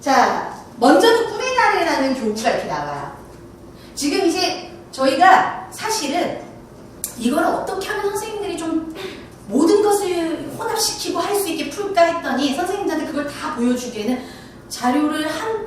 자, 먼저는 꿈의 나래라는 교구가 이렇게 나와요. 지금 이제 저희가 사실은 이걸 어떻게 하면 선생님들이 좀 모든 것을 혼합시키고 할 수 있게 풀까 했더니 선생님들한테 그걸 다 보여주기에는 자료를 한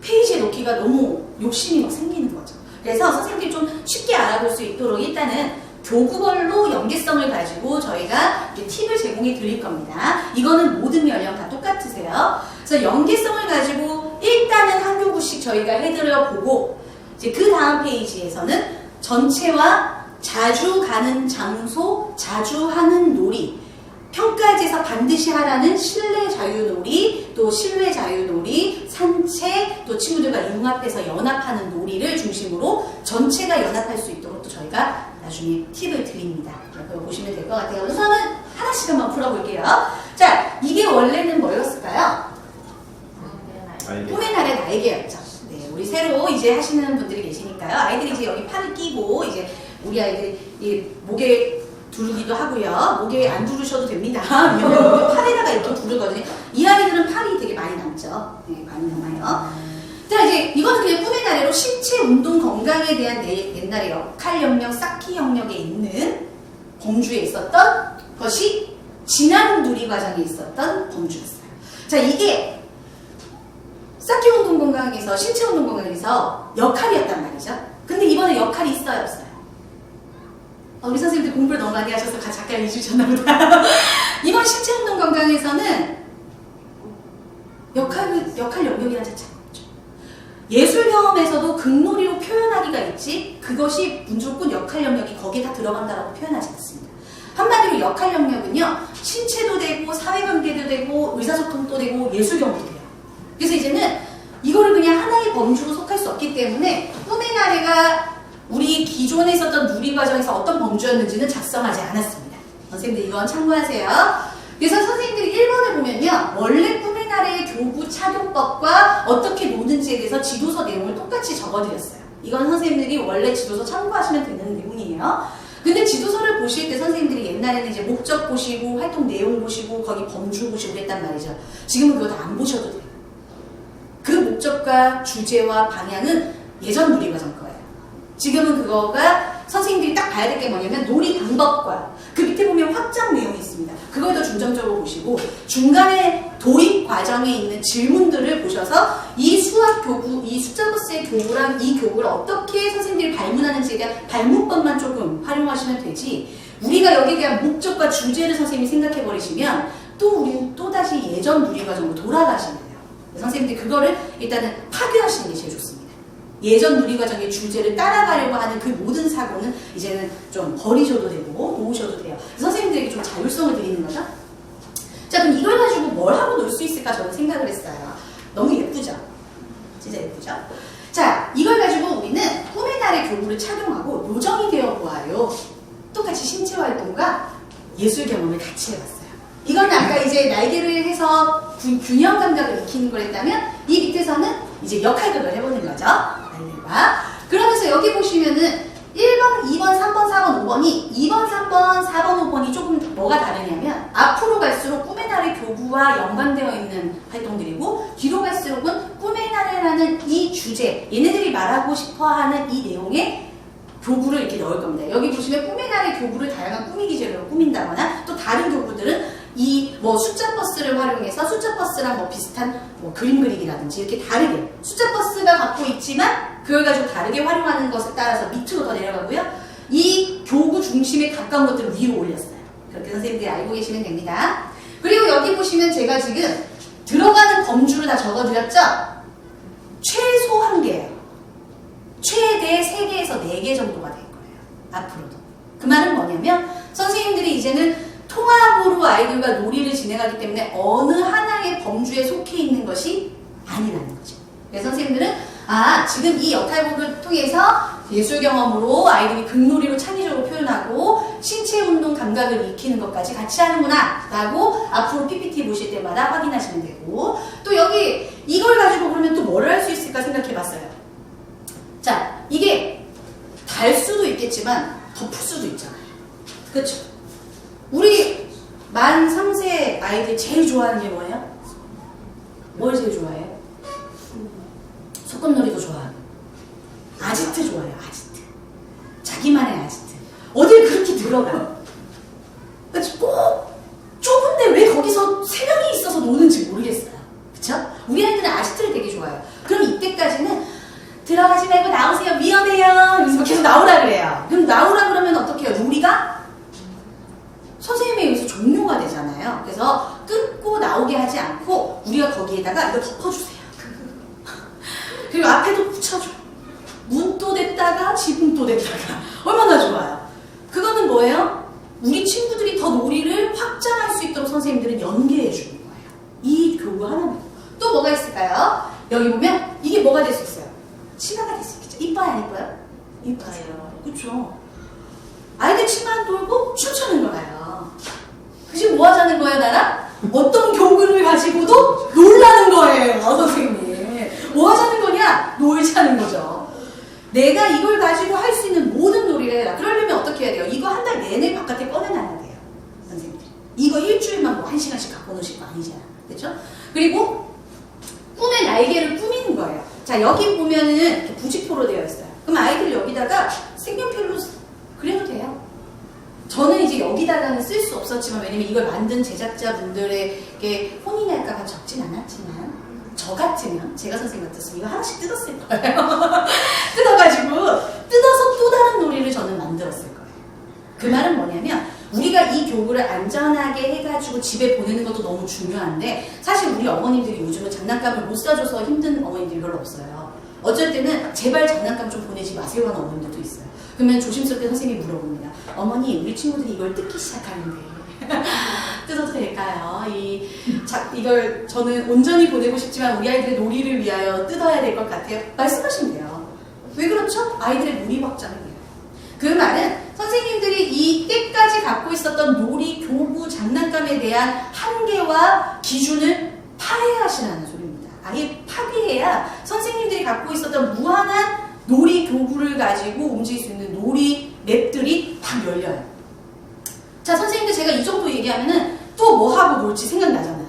페이지에 넣기가 너무 욕심이 막 생기는 거죠. 그래서 선생님들이 좀 쉽게 알아볼 수 있도록 일단은 교구별로 연계성을 가지고 저희가 팁을 제공해 드릴 겁니다. 이거는 모든 연령 다 똑같으세요. 그래서 연계성을 가지고 일단은 한 교구씩 저희가 해드려 보고 이제 그 다음 페이지에서는 전체와 자주 가는 장소, 자주 하는 놀이, 평가지에서 반드시 하라는 실내 자유놀이, 또 실외 자유놀이, 산책, 또 친구들과 융합해서 연합하는 놀이를 중심으로 전체가 연합할 수 있도록 또 저희가 나중에 팁을 드립니다. 그거 보시면 될 것 같아요. 우선은 하나씩 한번 풀어볼게요. 자, 이게 원래는 뭐였을까요? 알겠 꿈의 날의 날개였죠. 네, 우리 새로 이제 하시는 분들이 계시니까요. 아이들이 이제 여기 팔을 끼고 이제 우리 아이들이 이 목에 두르기도 하고요. 목에 안 두르셔도 됩니다. 팔에다가 이렇게 두르거든요. 이 아이들은 팔이 되게 많이 남죠. 네, 많이 남아요. 자, 이제 이거는 그냥 꿈의 나래로 신체 운동 건강에 대한 내, 옛날의 역할 영역, 쌓기 영역에 있는 범주에 있었던 것이 진한 누리 과정에 있었던 범주였어요. 자, 이게 쌓기 운동 건강에서 신체 운동 건강에서 역할이었단 말이죠. 근데 이번에 역할이 있어요, 없어요? 어, 우리 선생님들 공부를 너무 많이 하셔서 가- 잠깐 잊으셨나 보다. 이번 신체 운동 건강에서는 역할, 역할 영역이라는 자체가 없죠. 예술 경험에서도 극놀이로 표현하기가 있지, 그것이 무조건 역할 영역이 거기에 다 들어간다라고 표현하지 않습니다. 한마디로 역할 영역은요, 신체도 되고, 사회관계도 되고, 의사소통도 되고, 예술 경험도 돼요. 그래서 이제는 그냥 하나의 범주로 속할 수 없기 때문에 꿈의 나래가 우리 기존에 있었던 누리 과정에서 어떤 범주였는지는 작성하지 않았습니다. 선생님들 이건 참고하세요. 그래서 선생님들이 1번을 보면요. 원래 꿈의 나래의 교구 착용법과 어떻게 노는지에 대해서 지도서 내용을 똑같이 적어드렸어요. 이건 선생님들이 원래 지도서 참고하시면 되는 내용이에요. 근데 지도서를 보실 때 선생님들이 옛날에는 이제 목적 보시고 활동 내용 보시고 거기 범주 보시고 그랬단 말이죠. 지금은 그거 다 안 보셔도 돼요. 그 목적과 주제와 방향은 예전 놀이 과정 거예요. 지금은 그거가 선생님들이 딱 봐야 될 게 뭐냐면 놀이 방법과 그 밑에 보면 확장 내용이 있습니다. 그걸 더 중점적으로 보시고 중간에 도입 과정에 있는 질문들을 보셔서 이 수학 교구, 이 숫자 버스의 교구랑 이 교구를 어떻게 선생님들이 발문하는지에 대한 발문법만 조금 활용하시면 되지 우리가 여기에 대한 목적과 주제를 선생님이 생각해 버리시면 또 우리는 또다시 예전 누리 과정으로 돌아가시면 돼요. 선생님들이 그거를 일단은 파괴하시는 게 제일 좋습니다. 예전 누리 과정의 주제를 따라가려고 하는 그 모든 사고는 이제는 좀 버리셔도 되고 놓으셔도 돼요. 선생님들에게 좀 자율성을 드리는 거죠. 자 그럼 이걸 가지고 뭘 하고 놀 수 있을까 저는 생각을 했어요. 너무 예쁘죠? 진짜 예쁘죠? 자 이걸 가지고 우리는 꿈의 날의 교구를 착용하고 요정이 되어 보아요. 똑같이 신체 활동과 예술 경험을 같이 해봤어요. 이건 아까 이제 날개를 해서 균- 균형 감각을 익히는 걸 했다면 이 밑에서는 이제 역할극을 해보는 거죠. 날개가. 그러면서 여기 보시면은 1번, 2번, 3번, 4번, 5번이 2번, 3번, 4번, 5번이 조금 뭐가 다르냐면 앞으로 갈수록 꿈의 날의 교구와 연관되어 있는 활동들이고 뒤로 갈수록은 꿈의 날이라는 이 주제 얘네들이 말하고 싶어하는 이 내용에 교구를 이렇게 넣을 겁니다. 여기 보시면 꿈의 날의 교구를 다양한 꾸미기 재료로 꾸민다거나 또 다른 교구들은 이 뭐 숫자 버스를 활용해서 숫자 버스랑 뭐 비슷한 뭐 그림 그리기라든지 이렇게 다르게 숫자 버스가 갖고 있지만 그걸 가지고 다르게 활용하는 것에 따라서 밑으로 더 내려가고요. 이 교구 중심에 가까운 것들을 위로 올렸어요. 그렇게 선생님들이 알고 계시면 됩니다. 그리고 여기 보시면 제가 지금 들어가는 범주를 다 적어드렸죠? 최소 한 개예요. 최대 3개에서 4개 정도가 될 거예요. 앞으로도. 그 말은 뭐냐면 선생님들이 이제는 통합으로 아이들과 놀이를 진행하기 때문에 어느 하나의 범주에 속해 있는 것이 아니라는 거죠. 그래서 선생님들은 아 지금 이 역할극을 통해서 예술 경험으로 아이들이 극놀이로 창의적으로 표현하고 신체 운동 감각을 익히는 것까지 같이 하는구나 라고 앞으로 PPT 보실 때마다 확인하시면 되고 또 여기 이걸 가지고 그러면 또 뭐를 할 수 있을까 생각해 봤어요. 자, 이게 달 수도 있겠지만 덮을 수도 있잖아요. 그렇죠? 만 3세 아이들 제일 좋아하는 게 뭐예요? 뭘 제일 좋아해요? 소꿉놀이도 좋아하고. 아지트 좋아해요 아지트. 자기만의 아지트. 어딜 그렇게 들어가? 꼭 좁은데 왜 거기서 세 명이 있어서 노는지 모르겠어요. 그쵸? 우리 아이들은 아지트를 되게 좋아해요. 그럼 이때까지는 들어가지 말고 나오세요. 이러면서 계속 나오라 그래요. 그럼 나오라 그러면 어떻게 해요? 우리가 선생님에 의해서 되잖아요 그래서 끊고 나오게 하지 않고 우리가 거기에다가 이거 덮어주세요 그리고 앞에도 붙여줘. 문도 댔다가 지붕도 댔다가 얼마나 좋아요. 그거는 뭐예요? 우리 친구들이 더 놀이를 확장할 수 있도록 선생님들은 연계해 주는 거예요. 이 교구 하나만. 또 뭐가 있을까요? 여기 보면 이게 뭐가 될 수 있어요? 치마가 될 수 있겠죠. 이뻐요, 안 이뻐요? 이뻐요. 그렇죠. 아이들 치마 돌고 춤추는 거예요. 그지 뭐 하자는 거예요, 나랑? 어떤 교구를 가지고도 놀라는 거예요, 선생님. 뭐 하자는 거냐? 놀자는 거죠. 내가 이걸 가지고 할 수 있는 모든 놀이를 해라. 그러려면 어떻게 해야 돼요? 이거 한 달 내내 바깥에 꺼내놔야 돼요. 선생님들. 이거 일주일만 뭐 한 시간씩 갖고 노실 거 아니잖아. 그렇죠? 그리고 꿈의 날개를 꾸미는 거예요. 자, 여기 보면은 부직포로 되어 있어요. 그럼 아이들 여기다가 색연필로. 저는 이제 여기다가는 쓸 수 없었지만 왜냐면 이걸 만든 제작자분들에게 혼이 날까봐 적진 않았지만 저 같으면 제가 선생님 같았으면 이거 하나씩 뜯었을 거예요. 뜯어가지고 뜯어서 또 다른 놀이를 저는 만들었을 거예요. 그 말은 뭐냐면 우리가 이 교구를 안전하게 해가지고 집에 보내는 것도 너무 중요한데 사실 우리 어머님들이 요즘은 장난감을 못 사줘서 힘든 어머님들이 별로 없어요. 어쩔 때는 제발 장난감 좀 보내지 마세요 하는 어머님들도 있어요. 그러면 조심스럽게 선생님이 물어봅니다. 어머니 우리 친구들이 이걸 뜯기 시작하는데 뜯어도 될까요? 이 자, 이걸 저는 온전히 보내고 싶지만 우리 아이들의 놀이를 위하여 뜯어야 될 것 같아요. 말씀하시면 돼요. 왜 그렇죠? 아이들의 놀이 확장을 위해요. 그 말은 선생님들이 이때까지 갖고 있었던 놀이, 교구, 장난감에 대한 한계와 기준을 파괴하시라는 소리입니다. 아예 파괴해야 선생님들이 갖고 있었던 무한한 놀이 교구를 가지고 움직일 수 있는 놀이 맵들이 다 열려요. 자, 선생님들 제가 이 정도 얘기하면은 또 뭐 하고 놀지 생각나잖아요.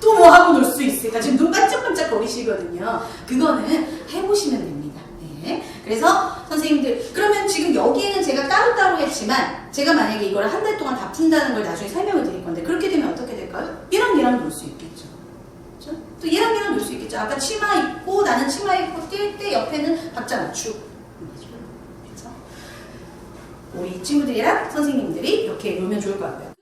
또 뭐 하고 놀 수 있을까? 지금 눈 반짝반짝 거리시거든요. 그거는 해보시면 됩니다. 네. 그래서 선생님들, 그러면 지금 여기에는 제가 따로따로 했지만, 제가 만약에 이걸 한 달 동안 다 푼다는 걸 나중에 설명을 드릴 건데, 그렇게 되면 어떻게 될까요? 얘랑 얘랑 놀 수 있겠죠. 그렇죠? 또 얘랑 얘랑 놀 수 있겠죠. 아까 치마 입고, 나는 치마 입고 뛸 때 옆에는 박자 맞추고. 그렇죠? 우리 친구들이랑 선생님들이 이렇게 놀면 좋을 것 같고요.